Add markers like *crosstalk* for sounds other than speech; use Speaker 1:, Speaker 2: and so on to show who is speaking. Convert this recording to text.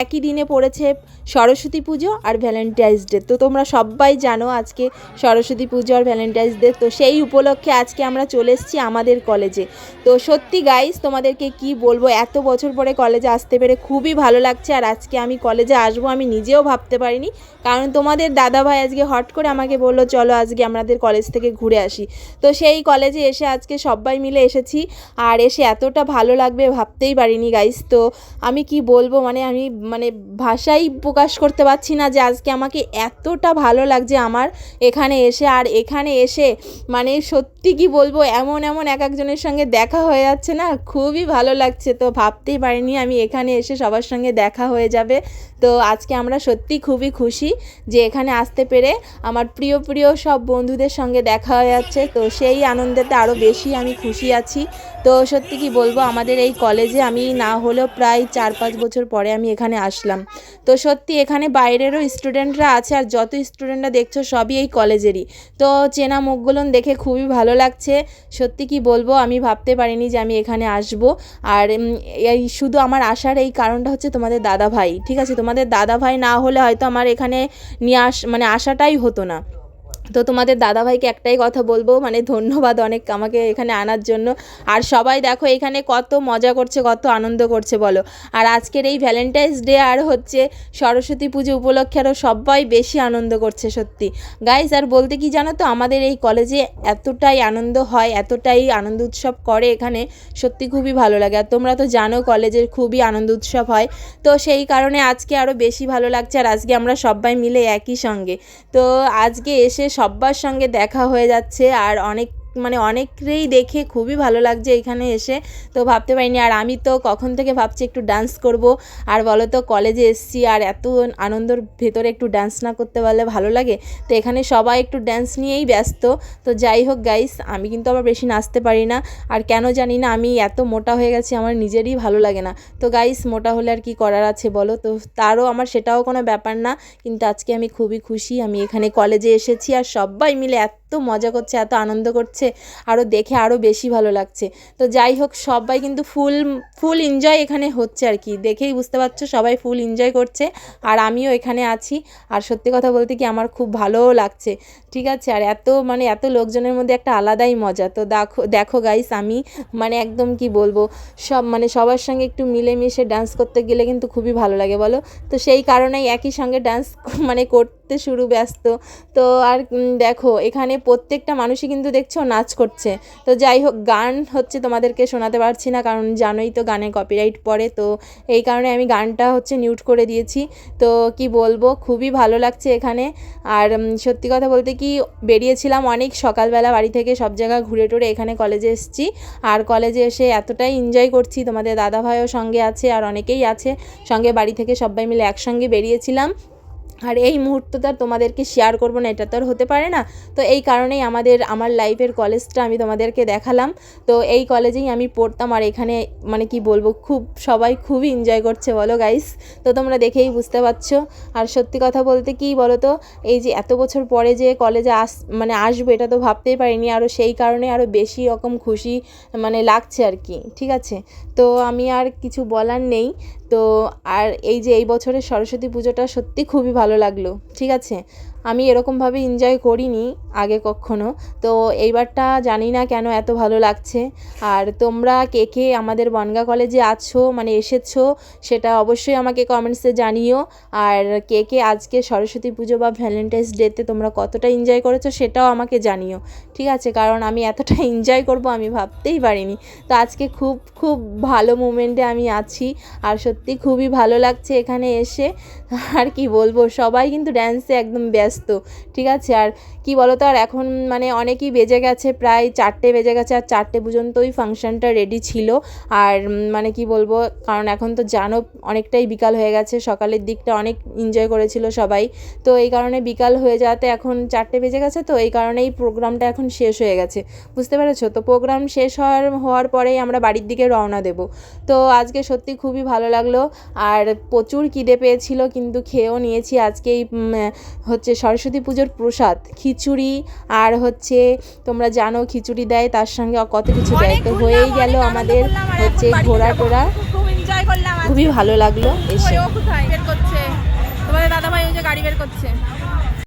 Speaker 1: একই দিনে পড়েছে সরস্বতী পুজো আর ভ্যালেন্টাইন্স ডে তো তোমরা সবাই জানো আজকে সরস্বতী পুজো আর ভ্যালেন্টাইন্স ডে তো সেই উপলক্ষে আজকে আমরা চলে এসেছি আমাদের কলেজে। তো সত্যি গাইস তোমাদেরকে কি বলব, এত বছর পরে কলেজে আসতে পেরে খুবই ভালো লাগছে আর আজকে আমি কলেজে আসব আমি নিজেও ভাবতে পারিনি। কারণ তোমাদের দাদা ভাই আজকে হট করে আমাকে বলল, চলো আজকে আমাদের কলেজ থেকে ঘুরে আসি। তো সেই কলেজে এসে আজকে সবাই মিলে এসেছি আর এসে এতটা ভালো লাগবে ভাবতেই পারিনি গাইস তো আমি কি বলব মানে আমি মানে ভাষাই প্রকাশ করতে পারছি না যে আজকে আমাকে এতটা ভালো লাগছে আমার এখানে এসে আর এখানে এসে মানে সত্যি কি বলব? এমন এমন এক একজনের সঙ্গে দেখা হয়ে যাচ্ছে না? খুবই ভালো লাগছে। তো ভাবতেই পারিনি আমি এখানে এসে সবার সঙ্গে দেখা হয়ে যাবে। তো আজকে আমরা সত্যি খুবই খুশি যে এখানে আসতে পেরে আমার প্রিয় প্রিয় সব বন্ধুদের সঙ্গে দেখা হয়ে যাচ্ছে। তো সেই আনন্দেতে আরও বেশি আমি খুশি আছি। তো সত্যি কি বলব? আমাদের এই কলেজে আমি না হলেও প্রায় চার, পাঁচ বছর পরে আমি এখানে আসলাম। তো সত্যি এখানে বাইরেরও স্টুডেন্টরা আছে আর যত স্টুডেন্টরা দেখছ সবই এই কলেজেরই। তো চেনা মুখগুলো দেখে খুবই ভালো লাগছে। সত্যি কি বলব, আমি ভাবতে পারিনি যে আমি এখানে আসব। আর এই শুধু আমার আসার এই কারণটা হচ্ছে তোমাদের দাদা ভাই ঠিক আছে? তোমাদের দাদা ভাই না হলে হয়তো আমার এখানে নিয়ে আস মানে আসাটাই হতো না। তো তোমাদের দাদাভাইকে একটাই কথা বলব মানে ধন্যবাদ অনেক আমাকে এখানে আনার জন্য। আর সবাই দেখো এখানে কত মজা করছে, কত আনন্দ করছে বলো। আর আজকের এই ভ্যালেন্টাইন্স ডে আর হচ্ছে সরস্বতী পুজো উপলক্ষে আরও সবাই বেশি আনন্দ করছে সত্যি। গাইজ আর বলতে কি জানো তো, আমাদের এই কলেজে এতটাই আনন্দ হয়, এতটাই আনন্দ উৎসব করে এখানে। সত্যি খুবই ভালো লাগে। আর তোমরা তো জানো কলেজের খুবই আনন্দ উৎসব হয়। তো সেই কারণে আজকে আরও বেশি ভালো লাগছে, আর আজকে আমরা সবাই মিলে একই সঙ্গে। তো আজকে এসে সব্বার সঙ্গে দেখা হয়ে যাচ্ছে আর অনেক মানে অনেকেই দেখে খুবই ভালো লাগছে এখানে এসে। তো ভাবতে পারিনি, আর আমি তো কখন থেকে ভাবছি একটু ডান্স করব। আর বলো তো কলেজে এসছি, আর এত আনন্দর ভেতরে একটু ডান্স না করতে পারলে ভালো লাগে। তো এখানে সবাই একটু ডান্স নিয়েই ব্যস্ত। তো যাই হোক গাইস আমি কিন্তু আবার বেশি নাচতে পারি না। আর কেন জানি না, আমি এত মোটা হয়ে গেছি, আমার নিজেরই ভালো লাগে না। তো গাইস মোটা হলে আর কি করার আছে বলো? তো তারও আমার সেটাও কোনো ব্যাপার না। কিন্তু আজকে আমি খুবই খুশি, আমি এখানে কলেজে এসেছি, আর সবাই মিলে এত মজা করছে, এত আনন্দ করছে আরও দেখে আরও বেশি ভালো লাগছে। তো যাই হোক, সবাই কিন্তু ফুল ফুল এনজয় এখানে হচ্ছে আর কি। দেখেই বুঝতে পারছ, সবাই ফুল এনজয় করছে, আর আমিও এখানে আছি। আর সত্যি কথা বলতে কি, আমার খুব ভালোও লাগছে, ঠিক আছে? আর এত মানে এত লোকজনের মধ্যে একটা আলাদাই মজা। তো দেখো দেখো গাইস আমি মানে একদম কি বলব, সব মানে সবার সঙ্গে একটু মিলেমিশে ডান্স করতে গেলে কিন্তু খুবই ভালো লাগে, বলো? তো সেই কারণেই একই সঙ্গে ডান্স মানে করতে শুরু ব্যস্ত। তো আর দেখো, এখানে প্রত্যেকটা মানুষই কিন্তু দেখছ নাচ করছে। তো যাই হোক, গান হচ্ছে তোমাদেরকে শোনাতে পারছি না, কারণ জানোই তো গানে কপিরাইট পড়ে। তো এই কারণে আমি গানটা হচ্ছে নিউট করে দিয়েছি। তো কি বলব, খুবই ভালো লাগছে এখানে। আর সত্যি কথা বলতে কি, বেরিয়েছিলাম অনেক সকালবেলা বাড়ি থেকে সব জায়গা ঘুরে টুরে এখানে কলেজে এসেছি। আর কলেজে এসে এতটাই এনজয় করছি, তোমাদের দাদা ভাইও সঙ্গে আছে আর অনেকেই আছে। সঙ্গে বাড়ি থেকে সবাই মিলে একসঙ্গে বেরিয়েছিলাম। আর এই মুহূর্তটা তোমাদেরকে শেয়ার করব না, এটা তো আর হতে পারে না। তো এই কারণেই আমাদের, আমার লাইফের কলেজটা আমি তোমাদেরকে দেখালাম। তো এই কলেজেই আমি পড়তাম আর এখানে মানে কি বলব, খুব, সবাই খুবই এনজয় করছে, বলো গাইস তো তোমরা দেখেই বুঝতে পারছ। আর সত্যি কথা বলতে কি বলো তো এই যে এত বছর পরে যে কলেজে আস মানে আসব, এটা তো ভাবতেই পারিনি। আরও সেই কারণে আরও বেশি রকম খুশি মানে লাগছে আর কি, ঠিক আছে? তো আমি আর কিছু বলার নেই। তো আর এই যে এই বছরের সরস্বতী পুজোটা সত্যি খুবই ভালো লাগল, ঠিক আছে? আমি এরকমভাবে এনজয় করিনি আগে কখনো, তো এইবারটা জানি না কেন এত ভালো লাগছে। আর তোমরা কে কে আমাদের বনগা কলেজে আছো মানে এসেছ, সেটা অবশ্যই আমাকে কমেন্টসে জানিও। আর কে কে আজকে সরস্বতী পুজো বা ভ্যালেন্টাইন্স ডেতে তোমরা কতটা এনজয় করেছ সেটাও আমাকে জানিও, ঠিক আছে? কারণ আমি এতটা *laughs* এনজয় করব আমি ভাবতেই পারিনি। তো আজকে খুব খুব ভালো মুমেন্টে আমি আছি। আর সত্যি খুবই ভালো লাগছে এখানে এসে। আর কি বলব, সবাই কিন্তু ড্যান্সে একদম ব্যস্ত, ঠিক আছে? আর কি বলো তো আর এখন মানে অনেকই বেজে গেছে, প্রায় চারটে বেজে গেছে, আর চারটে পর্যন্তই ফাংশনটা রেডি ছিল। আর মানে কি বলব, কারণ এখন তো জানো, অনেকটাই বিকাল হয়ে গেছে, সকালের দিকটা অনেক এনজয় করেছিল সবাই। তো এই কারণে বিকাল হয়ে যাওয়াতে এখন চারটে বেজে গেছে, তো এই কারণেই প্রোগ্রামটা এখন শেষ হয়ে গেছে। বুঝতে পেরেছ? তো প্রোগ্রাম শেষ হওয়ার হওয়ার পরেই আমরা বাড়ির দিকে রওনা দেব। তো আজকে সত্যি খুবই ভালো লাগল। আর প্রচুর খিদে পেয়েছিল কিন্তু খেয়েও নিয়েছি আজকে এই হচ্ছে সরস্বতী পুজোর প্রসাদ। খিচুড়ি আর হচ্ছে তোমরা জানো খিচুড়ি দেয় তার সঙ্গে কত কিছু দেয়। তো হয়েই গেল আমাদের হচ্ছে ঘোরা টোরা। খুবই ভালো লাগল এসে।
Speaker 2: তোমাদের দাদা ভাই ওই যে গাড়ি বের করছে।